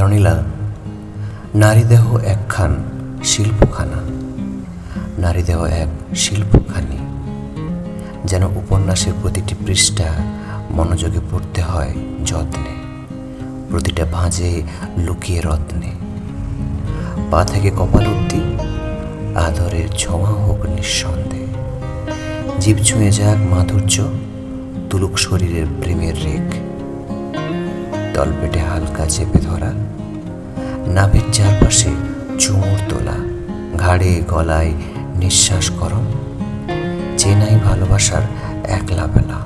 জানিলা নারী দেহ একখান শিল্পখানা। নারী দেহ এক শিল্পখানি। যেন উপন্যাসের প্রতিটি পৃষ্ঠা মনোযোগে পড়তে হয় যত্নে। প্রতিটা ভাঁজে লুকিয়ে রত্নে। পা থেকে কপাল অব্দি আদরের ছোঁয়া হোক নিঃসন্দেহে। জীব ছুঁয়ে যাক মাধুর্য, তুলুক শরীরের প্রেমের রেখ তলপেটে হালকা চেপে ধরা। নাভের চারপাশে চুমুর তোলা, ঘাড়ে গলায় নিঃশ্বাস গরম। চেনাই ভালোবাসার একলা বেলা।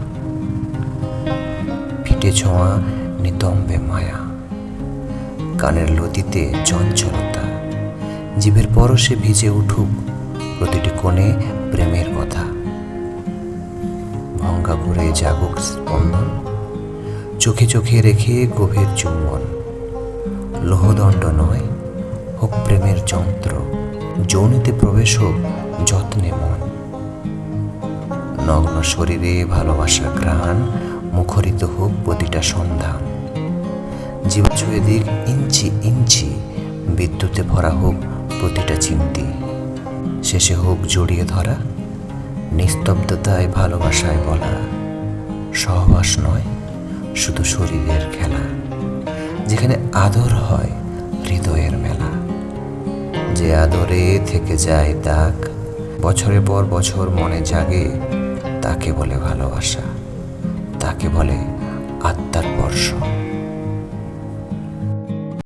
পিঠে ছোঁয়া নিতম্বে মায়া। কানের লতিতে চঞ্চলতা। জীবের পরশে ভিজে উঠুক প্রতিটি কোণে প্রেমের কথা। ভঙ্গা করে জাগুক স্পন্দন। চোখে চোখে রেখে গভীর চুম্বন। লোহদণ্ড নয়, হোক প্রেমের যন্ত্র, যৌনিতে প্রবেশ হোক যত্নে মন। নগ্ন শরীরে ভালোবাসা ঘ্রাণ মুখরিত হোক প্রতিটা সন্ধান জীব ছুঁয়ে দিক ইঞ্চি ইঞ্চি বিদ্যুতে ভরা হোক প্রতিটা চিন্তি শেষে হোক জড়িয়ে ধরা, নিস্তব্ধতায় ভালোবাসায় বলা। সহবাস নয় শুধু শরীরের খেলা, যেখানে আদর হয় হৃদয়ের মেলা। যে আদরে থেকে যায় দাগ, বছরের পর বছর মনে জাগে, তাকে বলে ভালোবাসা, তাকে বলে আত্মার স্পর্শ